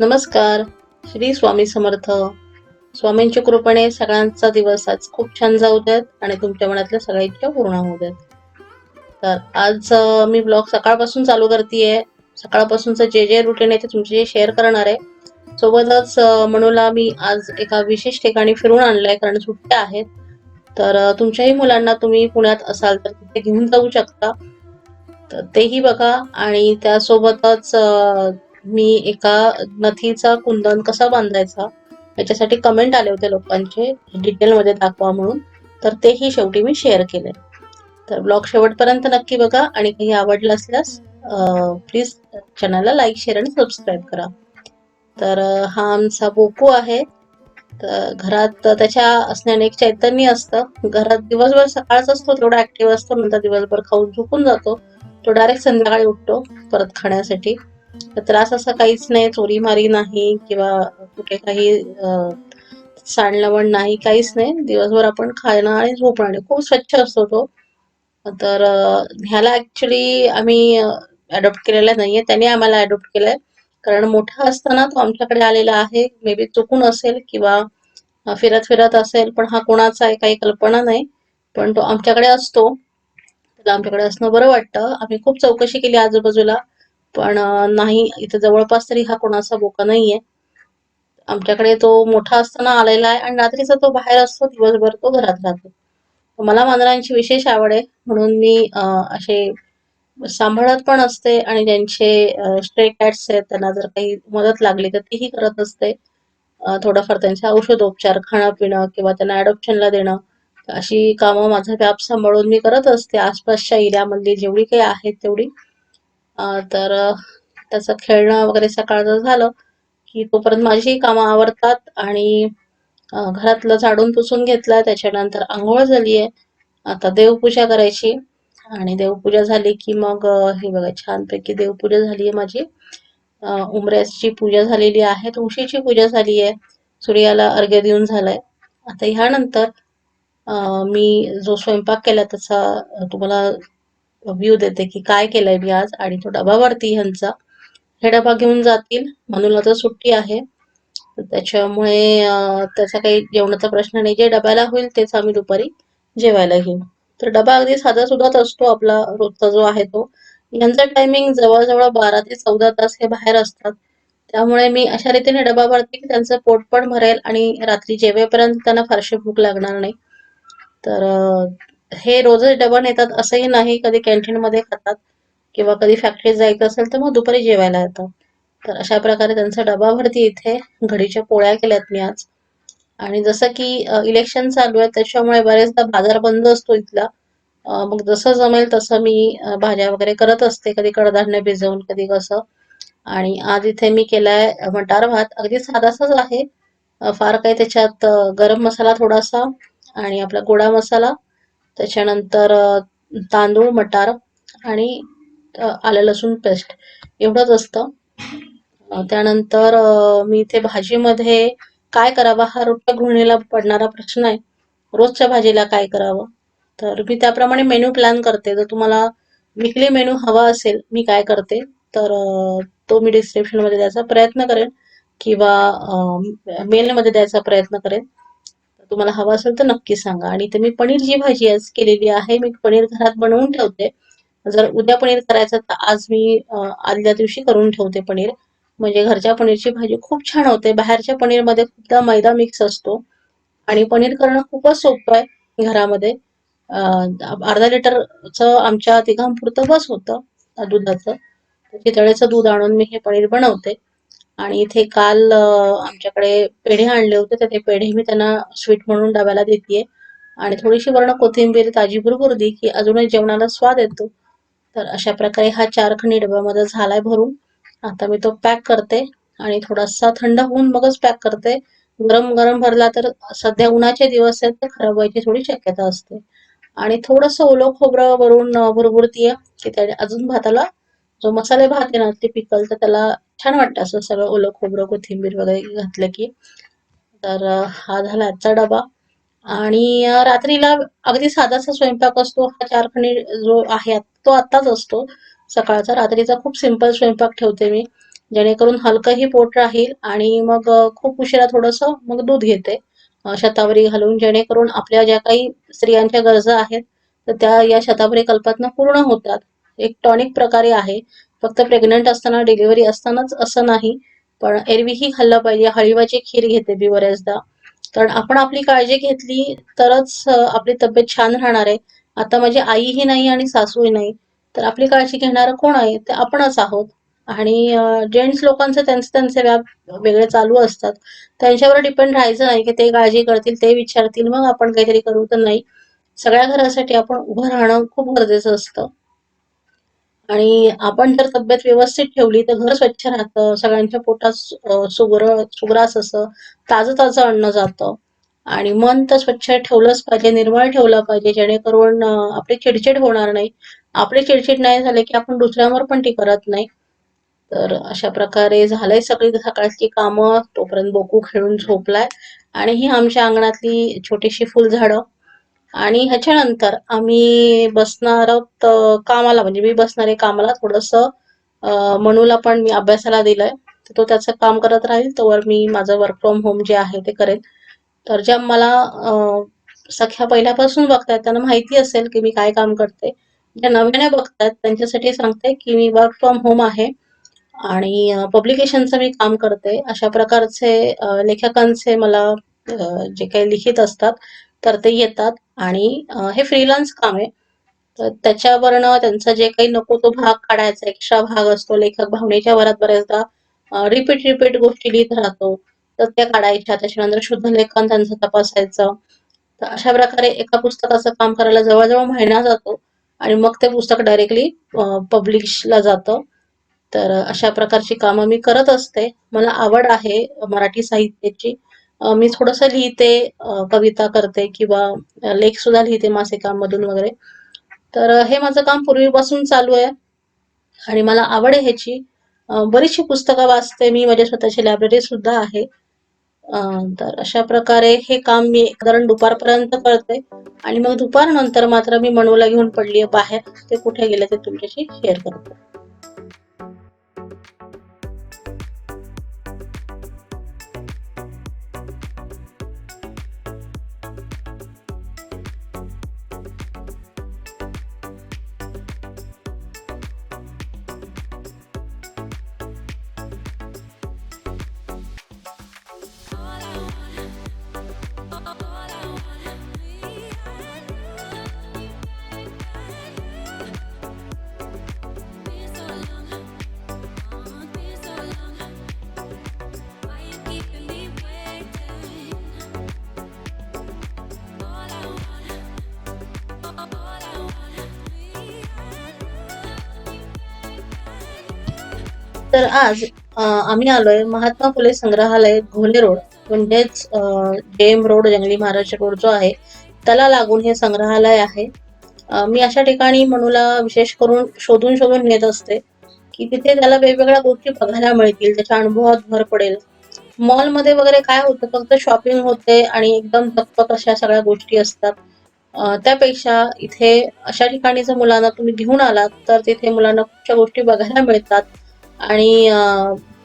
नमस्कार. श्री स्वामी समर्थ. स्वामींच्या कृपेने सगळ्यांचा दिवस आज खूप छान जाऊ देत आणि तुमच्या मनातल्या सगळ्या इच्छा पूर्ण होऊ देत. तर आज मी ब्लॉग सकाळपासून चालू करते सकाळपासूनचं जे जे रुटीन आहे ते तुमचे शेअर करणार आहे. सोबतच मनूला मी आज एका विशेष ठिकाणी फिरून आणलंय कारण सुट्ट्या आहेत. तर तुमच्याही मुलांना तुम्ही पुण्यात असाल तर तिथे घेऊन जाऊ शकता. तर तेही बघा आणि त्यासोबतच मी एका नथीचा कुंदन कसा बांधायचा याच्यासाठी कमेंट आले होते लोकांचे डिटेलमध्ये दाखवा म्हणून. तर तेही शेवटी मी शेअर केले तर ब्लॉग शेवटपर्यंत नक्की बघा आणि काही आवडलं असल्यास प्लीज चॅनलला लाईक शेअर आणि सबस्क्राईब करा. तर हा आमचा बोकू आहे. तर घरात त्याच्या असण्याने एक चैतन्य असतं. घरात दिवसभर सकाळच असतो तेवढा ऍक्टिव्ह असतो नंतर दिवसभर खाऊन झोपून जातो. तो डायरेक्ट संध्याकाळी उठतो परत खाण्यासाठी. त्रास असा काहीच नाही चोरी मारी नाही किंवा कुठे काही सांडलवण नाही काहीच नाही. दिवसभर आपण खाणं आणि झोपणं आणि खूप स्वच्छ असतो तो. तर ह्याला ऍक्च्युली आम्ही अडॉप्ट केलेला नाहीये. त्याने आम्हाला अडॉप्ट केलंय. कारण मोठा असताना तो आमच्याकडे आलेला आहे. मे बी चुकून असेल किंवा फिरत फिरत असेल पण हा कोणाचा आहे काही कल्पना नाही. पण तो आमच्याकडे असतो. त्याला आमच्याकडे असणं बरं वाटतं. आम्ही खूप चौकशी केली आजूबाजूला. पण नाही इथं जवळपास तरी हा कोणाचा बोका नाहीये. आमच्याकडे तो मोठा असताना आलेला आहे आणि रात्रीचा तो बाहेर असतो दिवसभर तो घरात राहतो. मला मांजरांची विशेष आवड आहे म्हणून मी असे सांभाळत पण असते आणि ज्यांचे स्ट्रे कॅट्स आहेत त्यांना जर काही मदत लागली तर तीही करत असते. थोडाफार थोडंफार त्यांचे औषधोपचार खाणं पिणं किंवा त्यांना अडॉप्शनला देणं अशी कामं माझा व्याप सांभाळून मी करत असते. आसपासच्या एरियामधली जेवढी काही आहेत तेवढी तर त्याचं खेळणं वगैरे सकाळचं झालं की तोपर्यंत माझीही कामं आवरतात आणि घरातलं झाडून पुसून घेतलं. त्याच्यानंतर आंघोळ झालीये. आता देवपूजा करायची आणि देवपूजा झाली की मग हे बघा छानपैकी देवपूजा झाली आहे माझी उमऱ्याची उंबऱ्याची पूजा झालेली आहे. तुळशीची पूजा झाली आहे सूर्याला अर्घ्य देऊन झालाय. आता ह्यानंतर मी जो स्वयंपाक केला त्याचा तुम्हाला व्ह्यू देते की काय केलंय मी आज आणि तो डबावरती ह्यांचा. हे डबा घेऊन जातील. म्हणून तर सुट्टी आहे. त्याच्यामुळे त्याचा काही जेवणाचा प्रश्न नाही. जे डब्याला होईल तेच आम्ही दुपारी जेवायला घेऊ. तर डबा अगदी साधा सुद्धा असतो आपला रोजचा जो आहे तो. यांचा टायमिंग जवळजवळ बारा ते चौदा तास हे बाहेर असतात. त्यामुळे मी अशा रीतीने डबा भरते की त्यांचं पोट पण भरेल आणि रात्री जेवेपर्यंत त्यांना फारशी भूक लागणार नाही. तर हे रोजच डबा नेतात असंही नाही कधी कॅन्टीन मध्ये खातात किंवा कधी फॅक्टरीत जायचं असेल तर मग दुपारी जेवायला येतात. तर अशा प्रकारे त्यांचा डबा भरती इथे घडीच्या पोळ्या केल्यात मी आज. आणि जसं की इलेक्शन चालू आहे त्याच्यामुळे बरेचदा बाजार बंद असतो इथला. मग जसं जमेल तसं मी भाज्या वगैरे करत असते कधी कडधान्य भिजवून कधी कसं. आणि आज इथे मी केलाय मटार भात अगदी साधासाच आहे. फार काही त्याच्यात गरम मसाला थोडासा आणि आपला गोडा मसाला त्याच्यानंतर तांदूळ मटार आणि आलं लसूण पेस्ट. एवढंच असतं. त्यानंतर मी इथे भाजीमध्ये काय करावं हा रोजच्या गृहिणीला पडणारा प्रश्न आहे. रोजच्या भाजीला काय करावं? तर मी त्याप्रमाणे मेन्यू प्लॅन करते. जर तुम्हाला विकली मेन्यू हवा असेल मी काय करते तर तो मी डिस्क्रिप्शनमध्ये द्यायचा प्रयत्न करेन किंवा मेलमध्ये द्यायचा प्रयत्न करेन. तुम्हाला हवा असेल तर नक्की सांगा. आणि इथे मी पनीरची भाजी आज केलेली आहे मी पनीर घरात बनवून ठेवते. जर उद्या पनीर करायचं तर आज मी आदल्या दिवशी करून ठेवते पनीर. म्हणजे घरच्या पनीरची भाजी खूप छान होते. बाहेरच्या पनीरमध्ये खूपदा मैदा मिक्स असतो. आणि पनीर करणं खूपच सोपं आहे घरामध्ये. अर्धा लिटरचं आमच्या तिघांपुरतं बस होतं दुधाचं. चितळेचं दूध आणून मी हे पनीर बनवते. आणि इथे काल आमच्याकडे पेढे आणले होते तर ते पेढे मी त्यांना स्वीट म्हणून डब्याला देतेय. आणि थोडीशी वर्ण कोथिंबीर ताजी भुरभुरदी की अजूनही जेवणाला स्वाद येतो. तर अशा प्रकारे हा चार डब्यामध्ये झालाय भरून. आता मी तो पॅक करते आणि थोडासा थंड होऊन मगच पॅक करते. गरम गरम भरला तर सध्या उन्हाचे दिवस आहेत तर खराब व्हायची थोडी शक्यता असते. आणि थोडस ओलं खोबरं वरून अं, भुरभुरतीये की त्याने अजून भाताला जो मसाले भात आहे ना ते पिकल तर त्याला छान वाटतं असं सगळं ओलं खोबरं कोथिंबीर वगैरे घातलं की. तर हा झाला आजचा डबा. आणि रात्रीला अगदी साधासा स्वयंपाक असतो. हा चारखणी जो आहे तो आत्ताच असतो सकाळचा. रात्रीचा खूप सिंपल स्वयंपाक ठेवते मी. जेणेकरून हलकंही पोट राहील आणि मग खूप उशिरा थोडंसं मग दूध घेते. शतावरी घालून. जेणेकरून आपल्या ज्या काही स्त्रियांच्या गरजा आहेत तर त्या या शतावरी कल्पातनं पूर्ण होतात. एक टॉनिक प्रकारे आहे. फक्त प्रेग्नंट असताना डिलिव्हरी असतानाच असं नाही. पण एरवीही खाल्लं पाहिजे. हळीवाची खीर घेते मी बऱ्याचदा. कारण आपण आपली काळजी घेतली तरच आपली तब्येत छान राहणार आहे. आता माझी आईही नाही आणि सासूही नाही. तर आपली काळजी घेणारं कोण आहे? ते आपणच आहोत. आणि जेंट्स लोकांचे त्यांचे त्यांचे व्याप वेगळे चालू असतात. त्यांच्यावर डिपेंड राहायचं नाही की ते काळजी करतील ते विचारतील मग आपण काहीतरी करू तर नाही. सगळ्या घरासाठी आपण उभं राहणं खूप गरजेचं असतं. आणि आपण जर तब्येत व्यवस्थित ठेवली तर घर स्वच्छ राहतं सगळ्यांच्या पोटात सुगर सुग्र सुग्रास असं ताजं ताजं अन्न जातं. आणि मन तर स्वच्छ ठेवलंच पाहिजे निर्मळ ठेवलं पाहिजे जेणेकरून आपली चिडचिड होणार नाही. आपली चिडचिड नाही झाले की आपण दुसऱ्यांवर पण ती करत नाही. तर अशा प्रकारे झालंय सगळी सकाळची कामं. तोपर्यंत बोकू खेळून झोपलाय. आणि ही आमच्या अंगणातली छोटीशी फुलझाडं. आणि ह्याच्यानंतर आम्ही बसणार आहोत कामाला. म्हणजे मी बसणार आहे कामाला. थोडंसं मनूला पण मी अभ्यासाला दिलंय. तर तो त्याचं काम करत राहील. तोवर मी माझं वर्क फ्रॉम होम जे आहे ते करेन तर ज्या मला सख्या पहिल्यापासून बघतायत त्यांना माहिती असेल की मी काय काम करते. ज्या नव्याने बघतायत त्यांच्यासाठी सांगते की मी वर्क फ्रॉम होम आहे आणि पब्लिकेशनचं मी काम करते. अशा प्रकारचे लेखकांचे मला जे काही लिखित असतात तर ते येतात आणि हे फ्रीलान्स काम आहे. तर त्याच्यावरनं त्यांचा जे काही नको तो भाग काढायचा एक्स्ट्रा भाग असतो लेखक भावनेच्या वरात बऱ्याचदा रिपीट रिपीट गोष्टी लिहित राहतो. तर त्या काढायच्या त्याच्यानंतर शुद्ध लेखन त्यांचं तपासायचं. तर अशा प्रकारे एका पुस्तकाचं काम करायला जवळजवळ महिना जातो आणि मग ते पुस्तक डायरेक्टली पब्लिशला जातं. तर अशा प्रकारची कामं मी करत असते. मला आवड आहे मराठी साहित्याची. मी थोडंसं लिहिते कविता करते किंवा लेख सुद्धा लिहिते मासिकांमधून वगैरे. तर हे माझं काम पूर्वीपासून चालू आहे आणि मला आवड आहे ह्याची. बरीचशी पुस्तकं वाचते मी माझ्या स्वतःची लायब्ररी सुद्धा आहे. तर अशा प्रकारे हे काम मी साधारण दुपारपर्यंत करते आणि मग दुपारनंतर मात्र मी मनूला घेऊन पडली बाहेर. ते कुठे गेले ते तुमच्याशी शेअर करते. तर आज आम्ही आलोय महात्मा फुले संग्रहालय घोले रोड म्हणजेच जेएम रोड जंगली महाराज रोड जो आहे त्याला लागून हे संग्रहालय आहे. मी अशा ठिकाणी मनूला विशेष करून शोधून शोधून नेत असते की तिथे त्याला वेगवेगळ्या गोष्टी बघायला मिळतील त्याच्या अनुभवात भर पडेल. मॉलमध्ये वगैरे काय होतं फक्त शॉपिंग होते आणि एकदम झकपक अशा सगळ्या गोष्टी असतात. त्यापेक्षा इथे अशा ठिकाणी जर मुलांना तुम्ही घेऊन आलात तर तिथे मुलांना खूपशा गोष्टी बघायला मिळतात. आणि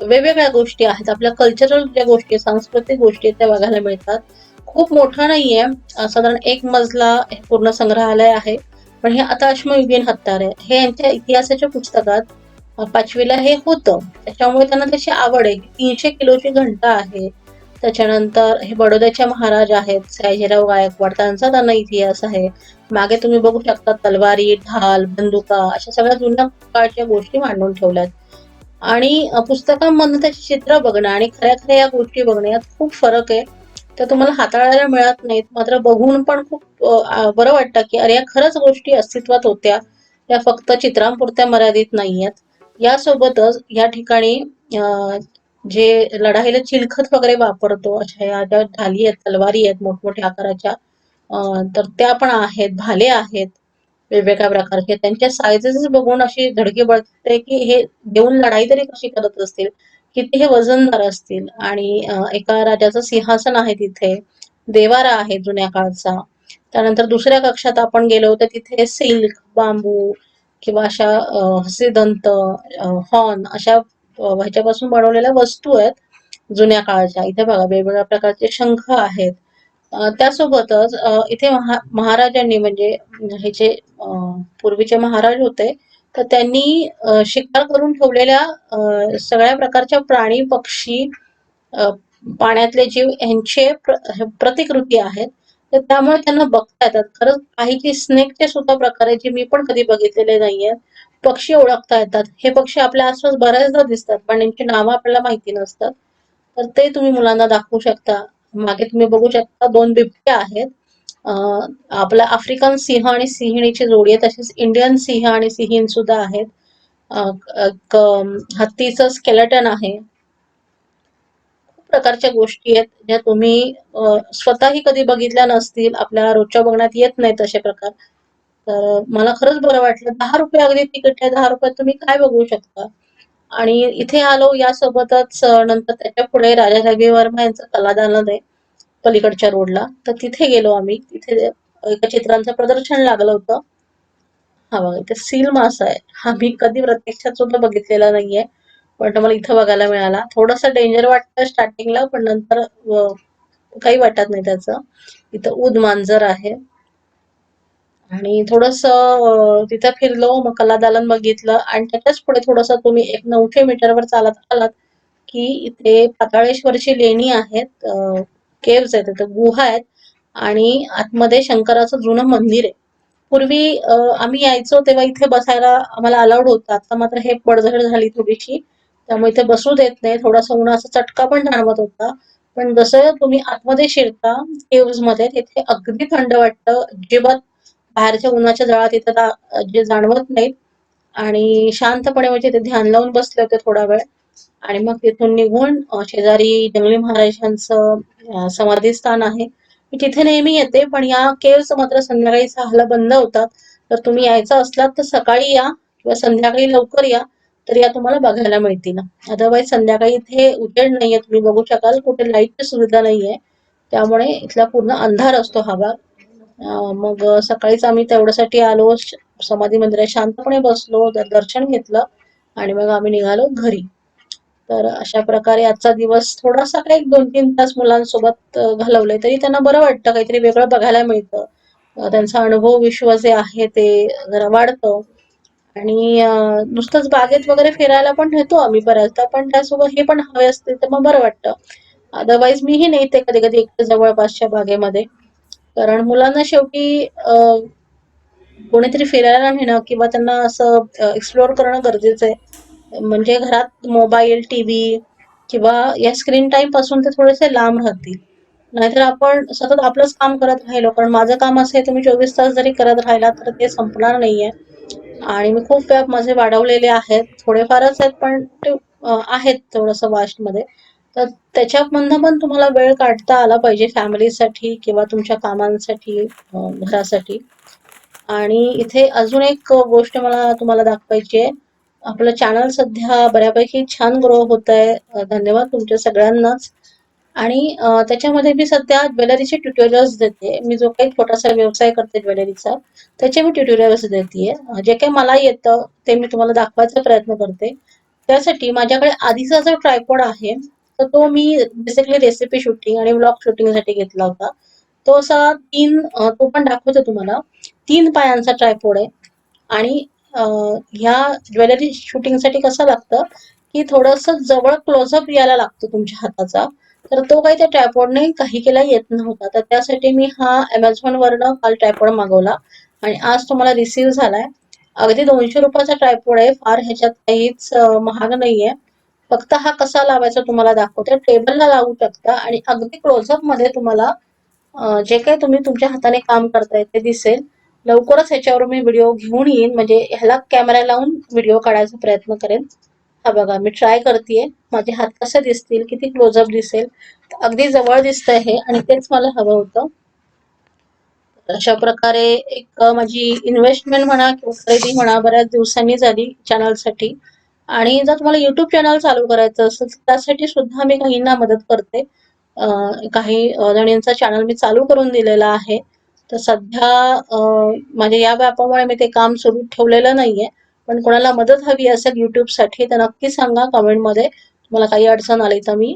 वेगवेगळ्या गोष्टी आहेत. आपल्या कल्चरल ज्या गोष्टी आहेत, सांस्कृतिक गोष्टी आहेत त्या बघायला मिळतात. खूप मोठा नाहीये. साधारण एक मजला पूर्ण संग्रहालय आहे. पण हे आता अश्मयुगीन हत्यार आहे. हे यांच्या इतिहासाच्या पुस्तकात पाचवीला हे होतं. त्याच्यामुळे त्यांना त्याची आवड आहे. तीनशे किलोची घंटा आहे. त्याच्यानंतर हे बडोद्याचे महाराज आहेत. सयाजीराव गायकवाड. त्यांचा त्यांना इतिहास आहे. मागे तुम्ही बघू शकता तलवारी ढाल बंदुका अशा सगळ्या जुन्या काळच्या गोष्टी मांडून ठेवल्यात. आणि अ, पुस्तकांमधनं त्याची चित्र बघणं आणि खऱ्या खऱ्या या गोष्टी बघणं यात खूप फरक आहे. त्या तुम्हाला हाताळायला मिळत नाहीत. मात्र बघून पण खूप बरं वाटतं की अरे या खरंच गोष्टी अस्तित्वात होत्या. त्या फक्त चित्रांपुरत्या मर्यादित नाहीयेत. यासोबतच या ठिकाणी जे लढाईला चिलखत वगैरे वापरतो अशा या ज्या ढाली आहेत तलवारी आहेत मोठमोठ्या आकाराच्या तर त्या पण आहेत भाले आहेत. वेगवेगळ्या प्रकारचे. त्यांच्या सायझेस बघून अशी धडकी बळते की हे देऊन लढाई तरी कशी करत असतील? किती हे वजनदार असतील? आणि एका राजाचं सिंहासन आहे तिथे. देवारा आहे जुन्या काळचा. त्यानंतर दुसऱ्या कक्षात आपण गेलो तर तिथे सिल्क बांबू किंवा अशा हसिदंत हॉर्न अशा ह्याच्यापासून बनवलेल्या वस्तू आहेत जुन्या काळाच्या. इथे बघा वेगवेगळ्या प्रकारचे शंख आहेत. त्यासोबतच इथे महा महाराजांनी म्हणजे हे जे पूर्वीचे महाराज होते तर त्यांनी शिकार करून ठेवलेल्या सगळ्या प्रकारच्या प्राणी पक्षी पाण्यातले जीव यांचे प्र प्रतिकृती आहेत. तर त्यामुळे त्यांना बघता येतात. खरंच काही काही स्नेकचे सुद्धा प्रकार आहेत जे मी पण कधी बघितलेले नाहीये. पक्षी ओळखता येतात. हे पक्षी आपल्या आसपास बऱ्याचदा दिसतात पण यांची नावं आपल्याला माहिती नसतात. तर ते तुम्ही मुलांना दाखवू शकता. मागे तुम्ही बघू शकता दोन बिबट्या आहेत. आपला आफ्रिकन सिंह आणि सिंहिणीची जोडी आहे. तसेच इंडियन सिंह आणि सिंहीण सुद्धा आहेत. हत्तीचं स्केलेटन आहे. खूप प्रकारच्या गोष्टी आहेत. ज्या तुम्ही स्वतःही कधी बघितल्या नसतील. आपल्याला रोजच्या बघण्यात येत नाहीत असे प्रकार. तर मला खरंच बरं वाटलं. दहा रुपये अगदी तिकीट आहे. दहा रुपयात तुम्ही काय बघू शकता? आणि इथे आलो यासोबतच नंतर त्याच्या पुढे राजा रविवर्मा यांचं कलादालन आहे पलीकडच्या रोडला. तर तिथे गेलो आम्ही. तिथे एका चित्रांचं प्रदर्शन लागलं होतं. हा बघा इथे सील मासा आहे. हा मी कधी प्रत्यक्षात सुद्धा बघितलेला नाहीये. पण मला इथं बघायला मिळाला. थोडस डेंजर वाटतं स्टार्टिंगला पण नंतर काही वाटत नाही त्याचं. इथं उद मांजर आहे. आणि थोडस तिथं फिरलो मग कलादालन बघितलं आणि त्याच्याच पुढे थोडस तुम्ही एक नऊशे मीटरवर चालत आलात की इथे पाताळेश्वरची लेणी आहेत केव्स आहेत तिथे गुहा आहेत आणि आतमध्ये शंकराचं जुनं मंदिर आहे. पूर्वी आम्ही यायचो तेव्हा इथे बसायला आम्हाला अलाउड होतं. आता मात्र हे पडझड झाली थोडीशी त्यामुळे इथे बसू देत नाही. थोडासा उन्हाचा चटका पण जाणवत होता. पण जसं तुम्ही आतमध्ये शिरता केव्समध्ये तिथे अगदी थंड वाटतं अजिबात बाहेरच्या उन्हाच्या जळात इथं जे जाणवत नाहीत. आणि शांतपणे म्हणजे ते ध्यान लावून बसले होते थोडा वेळ. आणि मग तिथून निघून शेजारी जंगली महाराजांचं समाधी स्थान आहे. मी तिथे नेहमी येते पण या केव्स मात्र संध्याकाळी सहाला बंद होतात. तर तुम्ही यायचं असलात तर सकाळी या किंवा संध्याकाळी लवकर या तर या तुम्हाला बघायला मिळतील. अदरवाईज संध्याकाळी इथे उजेड नाहीये तुम्ही बघू शकाल कुठे लाईटची सुविधा नाहीये. त्यामुळे इथला पूर्ण अंधार असतो हा भाग. मग सकाळीच आम्ही तेवढ्यासाठी आलो समाधी मंदिरात शांतपणे बसलो दर्शन घेतलं आणि मग आम्ही निघालो घरी. तर अशा प्रकारे आजचा दिवस थोडासा काही दोन तीन तास मुलांसोबत घालवलंय घालवले तरी त्यांना बरं वाटतं काहीतरी वेगळं बघायला मिळतं. त्यांचा अनुभव विश्व जे आहे ते जरा वाढतं. आणि नुसतंच बागेत वगैरे फिरायला पण नेतो आम्ही बऱ्याचदा पण त्यासोबत हे पण हवे असते तर मग बरं वाटतं. अदरवाईज मीही नेते कधी कधी जवळपासच्या बागेमध्ये. कारण मुलांना शेवटी कोणीतरी फिरायला नेणं किंवा त्यांना असं एक्सप्लोअर करणं गरजेचं आहे. म्हणजे घरात मोबाईल टीव्ही किंवा या स्क्रीन टाइमपासून ते थोडेसे लांब राहतील. नाहीतर आपण सतत आपलंच काम करत राहिलो. कारण माझं काम असं आहे तुम्ही चोवीस तास जरी करत राहिला तर ते संपणार नाहीये. आणि मी खूप व्याप माझे वाढवलेले आहेत. थोडेफारच आहेत पण ते आहेत थोडंसं वास्टमध्ये. तर त्याच्यामधनं पण तुम्हाला वेळ काढता आला पाहिजे फॅमिलीसाठी किंवा तुमच्या कामांसाठी घरासाठी. आणि इथे अजून एक गोष्ट मला तुम्हाला दाखवायची आहे. आपलं चॅनल सध्या बऱ्यापैकी छान ग्रो होत आहे धन्यवाद तुमच्या सगळ्यांनाच. आणि त्याच्यामध्ये मी सध्या ज्वेलरीचे ट्युटोरियल्स देते. मी जो काही छोटासा व्यवसाय करते ज्वेलरीचा त्याचे मी ट्युटोरियल्स देते जे काही मला येतं ते मी तुम्हाला दाखवायचा प्रयत्न करते. त्यासाठी माझ्याकडे आधीचा जो ट्रायपॉड आहे तर तो मी बेसिकली रेसिपी शूटिंग आणि ब्लॉग शूटिंगसाठी घेतला होता. तो असा तीन तो पण दाखवतो तुम्हाला. तीन पायांचा ट्रायपॉड आहे. आणि ह्या ज्वेलरी शूटिंगसाठी कसं लागतं की थोडंसं जवळ क्लोजअप यायला लागतो तुमच्या हाताचा. तर तो काही त्या ट्रायपॉडने काही केला येत नव्हता. तर त्यासाठी मी हा अमेझॉनवरनं काल ट्रायपॉड मागवला. आणि आज तुम्हाला मला रिसीव्ह झालाय. अगदी दोनशे रुपयाचा ट्रायपॉड आहे. फार ह्याच्यात काहीच महाग नाहीये. फक्त हा कसा लावायचा तुम्हाला दाखवते. टेबलला लावू शकता आणि अगदी क्लोजअपमध्ये तुम्हाला जे काही तुम्ही तुमच्या हाताने काम करताय ते दिसेल. लवकरच ह्याच्यावर मी व्हिडिओ घेऊन येईन. म्हणजे ह्याला कॅमेरा लावून व्हिडिओ काढायचा प्रयत्न करेन. हा बघा मी ट्राय करतेय. माझे हात कसे दिसतील किती क्लोजअप दिसेल. अगदी जवळ दिसत हे आणि तेच मला हवं होतं. अशा प्रकारे एक माझी इन्व्हेस्टमेंट म्हणा किंवा खरेदी म्हणा बऱ्याच दिवसांनी झाली चॅनलसाठी आणि जर तुम्हाला युट्यूब चॅनल चालू करायचं असेल त्यासाठी सुद्धा मी काहींना मदत करते. काही जणींचा चॅनल मी चालू करून दिलेला आहे. तर सध्या माझ्या या व्यापामुळे मी ते काम सुरू ठेवलेलं नाहीये. पण कोणाला मदत हवी असेल युट्यूबसाठी तर नक्की सांगा कमेंटमध्ये तुम्हाला काही अडचण आली तर मी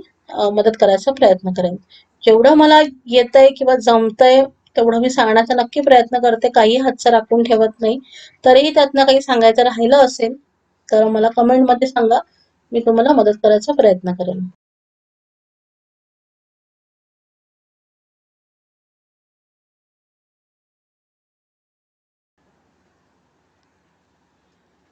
मदत करायचा प्रयत्न करेन. जेवढं मला येतंय किंवा जमतंय तेवढं मी सांगण्याचा नक्की प्रयत्न करते. काही हातचं राखून ठेवत नाही. तरीही त्यातनं काही सांगायचं राहिलं असेल तर मला कमेंटमध्ये सांगा मी तुम्हाला मदत करायचा प्रयत्न करेन.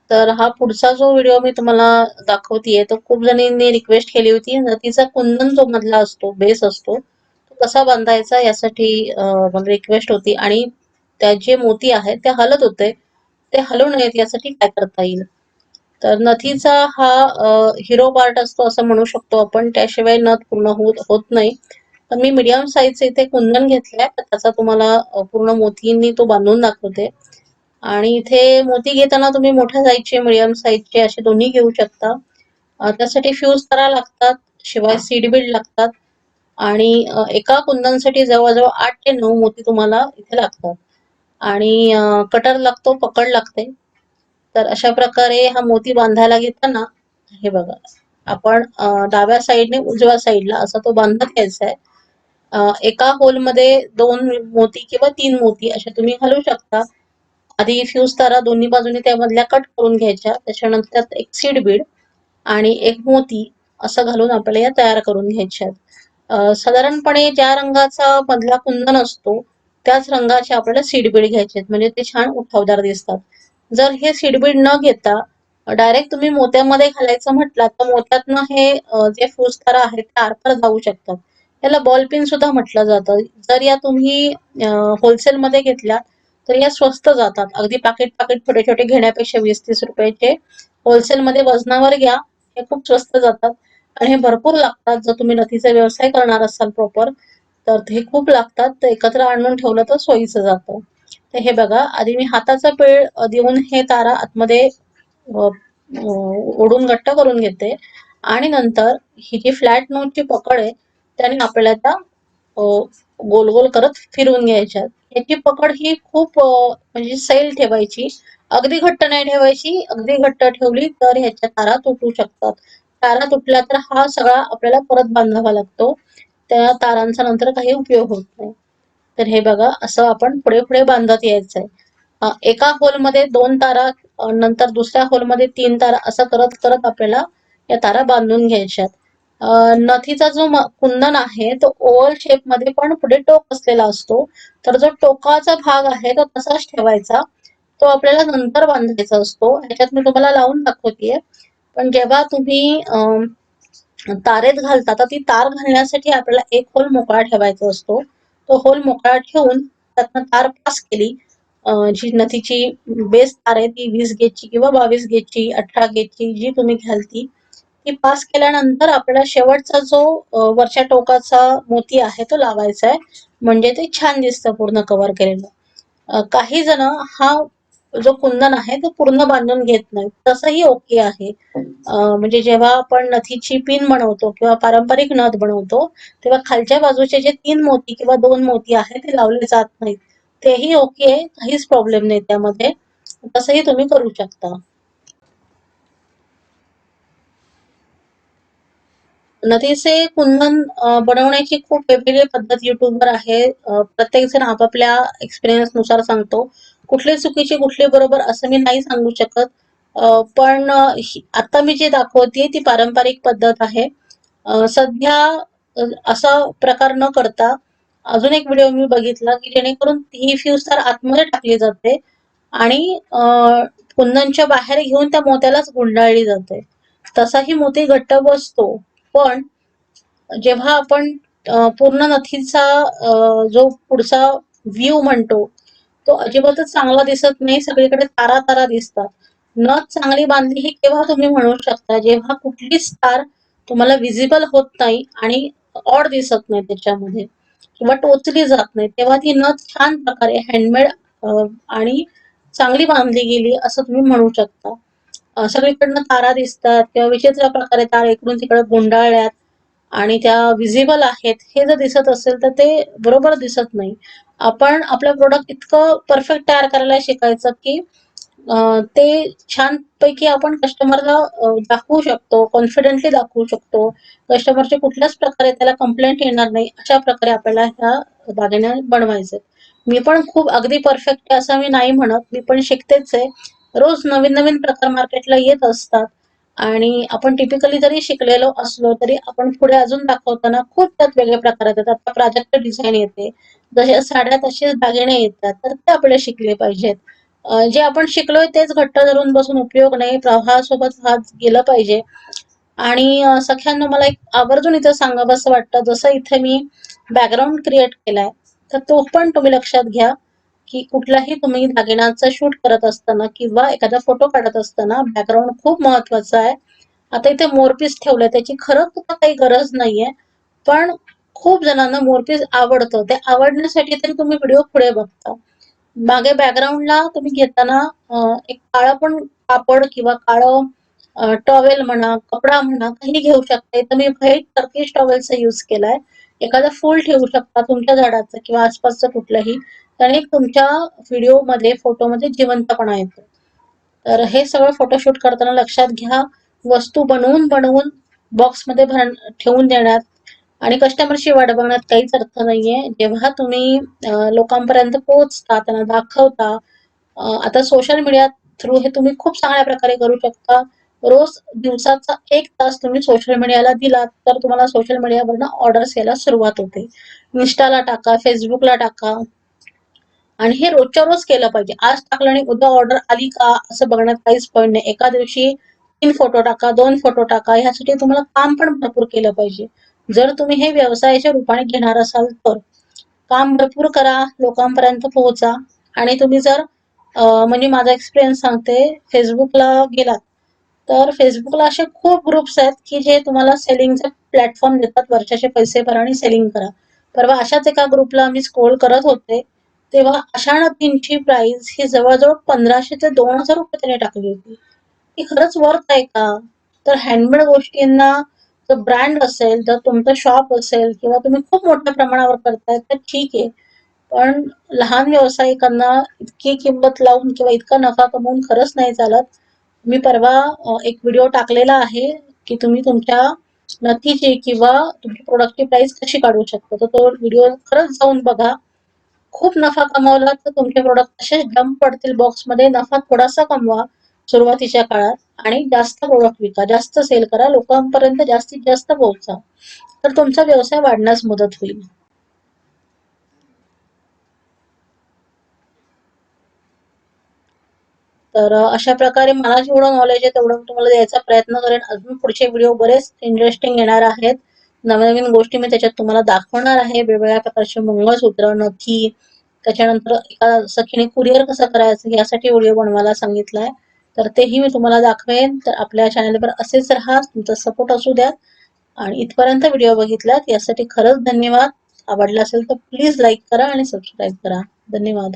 तर हा पुढचा जो व्हिडिओ मी तुम्हाला दाखवतेय तो खूप जणींनी रिक्वेस्ट केली होती. नदीचा कुंदन जो मधला असतो बेस असतो तो कसा बांधायचा यासाठी रिक्वेस्ट होती. आणि त्या जे मोती आहेत ते हलत होते. ते हलू नयेत यासाठी काय करता येईल? तर नथीचा हा हिरो पार्ट असतो असं म्हणू शकतो आपण. त्याशिवाय नथ पूर्ण होत होत नाही. तर मी मीडियम साईजचे इथे कुंदन घेतलंय. तर त्याचा तुम्हाला पूर्ण मोतींनी तो बांधून दाखवते. आणि इथे मोती घेताना तुम्ही मोठ्या साईजचे मिडियम साईजचे असे दोन्ही घेऊ शकता. त्यासाठी फ्यूज तारा लागतात. शिवाय सीड बीड लागतात. आणि एका कुंदनसाठी जवळजवळ आठ ते नऊ मोती तुम्हाला इथे लागतात. आणि कटर लागतो पकड लागते. तर अशा प्रकारे हा मोती बांधायला घेताना हे बघा आपण डाव्या साईडने उजव्या साईडला असा तो बांधत घ्यायचा आहे. एका होलमध्ये दोन मोती किंवा तीन मोती असे तुम्ही घालू शकता. आधी फ्यूज तारा दोन्ही बाजूने त्यामधल्या कट करून घ्यायच्या त्याच्यानंतर त्यात एक सीड बीड आणि एक मोती असं घालून आपल्याला या तयार करून घ्यायच्या साधारणपणे ज्या रंगाचा मधला कुंदन असतो त्याच रंगाचे आपल्याला सीड बीड घ्यायचे आहेत. म्हणजे ते छान उठावदार दिसतात. जर हे सीडबीड न घेता डायरेक्ट तुम्ही मोत्यामध्ये घालायचं म्हटलं तर मोत्यातनं हे जे फ्यूज आहेत ते आरपार जाऊ शकतात. याला बॉल पिन सुद्धा म्हटलं जातं. जर या तुम्ही होलसेलमध्ये घेतल्या तर या स्वस्त जातात. अगदी पाकिट पाकिट छोटे छोटे घेण्यापेक्षा वीस तीस रुपयाचे. होलसेलमध्ये वजनावर घ्या हे खूप स्वस्त जातात. आणि हे भरपूर लागतात. जर तुम्ही नथीचा व्यवसाय करणार असाल प्रॉपर तर हे खूप लागतात. तर एकत्र आणून ठेवलं तर सोयीचं जातं. तर हे बघा आधी मी हाताचा पेळ देऊन हे तारा आतमध्ये ओढून घट्ट करून घेते. आणि नंतर ही जी फ्लॅट नोटची पकड आहे त्याने आपल्याला त्या गोल गोल करत फिरवून घ्यायच्यात याची पकड ही खूप म्हणजे सैल ठेवायची. अगदी घट्ट नाही ठेवायची. अगदी घट्ट ठेवली तर ह्याच्या तारा तुटू शकतात. तारा तुटला तर हा सगळा आपल्याला परत बांधावा लागतो. त्या तारांचा नंतर काही उपयोग होत नाही. तर हे बघा असं आपण पुढे पुढे बांधत यायचंय. आहे एका होलमध्ये दोन तारा नंतर दुसऱ्या होलमध्ये तीन तारा असं करत करत आपल्याला या तारा बांधून घ्यायच्यात. नथीचा जो कुंदन आहे तो ओव्हल शेपमध्ये पण पुढे टोक असलेला असतो. तर जो टोकाचा भाग आहे तो तसाच ठेवायचा. तो आपल्याला नंतर बांधायचा असतो. ह्याच्यात मी तुम्हाला लावून दाखवतेय. पण जेव्हा तुम्ही तारेत घालता तर ती तार घालण्यासाठी आपल्याला एक होल मोकळा ठेवायचा असतो. तो होल मोकळा ठेवून त्यातनं तार पास केली. जी नथीची बेस तार आहे ती वीस गेजची किंवा बावीस गेजची अठरा गेजची जी तुम्ही घ्याल ती ती पास केल्यानंतर आपल्याला शेवटचा जो वरच्या टोकाचा मोती आहे तो लावायचा आहे. म्हणजे ते छान दिसतं पूर्ण कव्हर केलेलं. काही जण हा जो कुंदन आहे तो पूर्ण बांधून घेत नाही. तसंही ओके आहे. म्हणजे जेव्हा आपण नथीची पिन बनवतो किंवा पारंपरिक नथ बनवतो तेव्हा खालच्या बाजूचे जे तीन मोती किंवा दोन मोती आहेत ते लावले जात नाहीत. तेही ओके काहीच प्रॉब्लेम नाही त्यामध्ये. तसंही तुम्ही करू शकता. नदीचे कुंदन बनवण्याची खूप वेगवेगळी पद्धत युट्यूबवर आहे. प्रत्येक जण आपापल्या एक्सपिरियन्सनुसार सांगतो. कुठले चुकीचे कुठले बरोबर असं मी नाही सांगू शकत. पण आता मी जे दाखवते ती पारंपरिक पद्धत आहे. सध्या असा प्रकार न करता अजून एक व्हिडिओ मी बघितला की जेणेकरून ही फ्यूज तर आतमध्ये टाकली जाते आणि कुंदनच्या बाहेर घेऊन त्या मोत्यालाच गुंडाळली जाते. तसाही मोती घट्ट बसतो पण जेव्हा आपण पूर्ण नथीचा जो पुढचा व्ह्यू म्हणतो तो अजिबातच चांगला दिसत नाही सगळीकडे तारा तारा दिसतात. नथ चांगली बांधली ही केव्हा तुम्ही म्हणू शकता? जेव्हा कुठलीच तार तुम्हाला विजिबल होत नाही आणि ऑड दिसत नाही त्याच्यामध्ये किंवा टोचली जात नाही तेव्हा ती नथ छान प्रकारे हँडमेड आणि चांगली बांधली गेली असं तुम्ही म्हणू शकता. सगळीकडनं तारा दिसतात किंवा विचित्र प्रकारे तारा इकडून तिकडे गुंडाळल्यात आणि त्या विजिबल आहेत हे जर दिसत असेल तर ते बरोबर दिसत नाही. आपण आपलं प्रोडक्ट इतकं परफेक्ट तयार करायला शिकायचं की ते ते छानपैकी आपण कस्टमरला दाखवू शकतो कॉन्फिडेंटली दाखवू शकतो. कस्टमरचे कुठल्याच प्रकारे त्याला कंप्लेंट येणार नाही अशा प्रकारे आपल्याला ह्या दागिने बनवायचे मी पण खूप अगदी परफेक्ट असं मी नाही म्हणत. मी पण शिकतेच आहे. रोज नवीन नवीन प्रकार मार्केटला येत असतात. आणि आपण टिपिकली जरी शिकलेलो असलो तरी आपण पुढे अजून दाखवताना खूप त्यात वेगळे प्रकार येतात. आता प्राजक्त डिझाईन येते. जसे साड्या तसेच दागिने येतात तर ते आपले शिकले पाहिजेत. जे आपण शिकलोय तेच घट्ट धरून बसून उपयोग नाही प्रवाहासोबत हात गेलं पाहिजे. आणि सख्यांना मला एक आवर्जून इथं सांगावं असं वाटतं जसं इथे मी बॅकग्राऊंड क्रिएट केलाय तर तो पण तुम्ही लक्षात घ्या. की कुठलाही तुम्ही दागिनाचा शूट करत असताना किंवा एखादा फोटो काढत असताना बॅकग्राऊंड खूप महत्त्वाचा आहे. आता इथे मोरपीस ठेवलंय त्याची खरंच तुला काही गरज नाहीये पण खूप जणांना मोरपीस आवडतं. ते आवडण्यासाठी तरी तुम्ही व्हिडिओ पुढे बघता. मागे बॅकग्राऊंडला तुम्ही घेताना एक काळं पण कापड किंवा काळं टॉवेल म्हणा कपडा म्हणा काही घेऊ शकता. इथं मी व्हाईट टर्किश टॉवेलचा यूज केलाय. एखादा फूल ठेवू शकता तुमच्या झाडाचं किंवा आसपासचं कुठलंही. त्याने तुमच्या व्हिडिओमध्ये फोटोमध्ये जिवंतपणा येतो. तर हे सगळं फोटोशूट करताना लक्षात घ्या. वस्तू बनवून बनवून बॉक्समध्ये भर ठेवून देण्यात आणि कस्टमरशी वाट बघण्यात काहीच अर्थ नाहीये. जेव्हा तुम्ही लोकांपर्यंत पोहोचता त्यांना दाखवता आता सोशल मीडिया थ्रू हे तुम्ही खूप चांगल्या प्रकारे करू शकता. रोज दिवसाचा एक तास तुम्ही सोशल मीडियाला दिलात तर तुम्हाला सोशल मीडियावरनं ऑर्डर्स यायला सुरुवात होते. इन्स्टाला टाका फेसबुकला टाका. आणि हे रोजच्या रोज केलं पाहिजे. आज टाकलं आणि उद्या ऑर्डर आली का असं बघण्यात काहीच पॉईंट नाही. एका दिवशी तीन फोटो टाका दोन फोटो टाका ह्यासाठी तुम्हाला काम पण भरपूर केलं पाहिजे. जर तुम्ही हे व्यवसायाच्या रूपाने घेणार असाल तर काम भरपूर करा लोकांपर्यंत पोहोचा. आणि तुम्ही जर म्हणजे माझा एक्सपिरियन्स सांगते फेसबुकला गेलात तर फेसबुकला असे खूप ग्रुप्स आहेत की जे तुम्हाला सेलिंगचे प्लॅटफॉर्म देतात. वर्षाचे पैसे भरा आणि सेलिंग करा. परवा अशाच एका ग्रुपला मी स्क्रोल करत होते. तेव्हा अशा नदींची प्राइस ही जवळजवळ पंधराशे ते दोन हजार रुपये त्याने टाकली होती. ही खरंच वर्थ आहे का? तर हँडमेड गोष्टींना जर ब्रँड असेल जर तुमचं शॉप असेल किंवा तुम्ही खूप मोठ्या प्रमाणावर करताय तर ठीक आहे. पण लहान व्यावसायिकांना इतकी किंमत लावून किंवा इतका नफा कमवून खरंच नाही चालत. मी परवा एक व्हिडिओ टाकलेला आहे की तुम्ही तुमच्या नथीची किंवा तुमच्या प्रोडक्टची प्राइस कशी काढू शकता? तर तो व्हिडिओ खरंच जाऊन बघा. खूप नफा कमावला तर तुमचे प्रोडक्ट असे जम्प पडतील बॉक्समध्ये नफा थोडासा कमवा सुरुवातीच्या काळात आणि जास्त प्रोडक्ट विका जास्त सेल करा लोकांपर्यंत जास्तीत जास्त पोहोचा. तर तुमचा व्यवसाय वाढण्यास मदत होईल. तर अशा प्रकारे मला जेवढं नॉलेज आहे तेवढं तुम्हाला द्यायचा प्रयत्न करेन. अजून पुढचे व्हिडिओ बरेच इंटरेस्टिंग येणार आहेत. नवनवीन गोष्टी मी त्याच्यात तुम्हाला दाखवणार आहे. वेगवेगळ्या प्रकारचे मंगळसूत्र नथी त्याच्यानंतर एका सखीने कुरिअर कसं करायचं यासाठी व्हिडिओ बनवायला सांगितलाय. तर तेही मी तुम्हाला दाखवेन. तर आपल्या चॅनलवर असेच राहा तुमचा सपोर्ट असू द्या. आणि इथपर्यंत व्हिडिओ बघितलात यासाठी खरंच धन्यवाद. आवडला असेल तर प्लीज लाईक करा आणि सबस्क्राईब करा. धन्यवाद.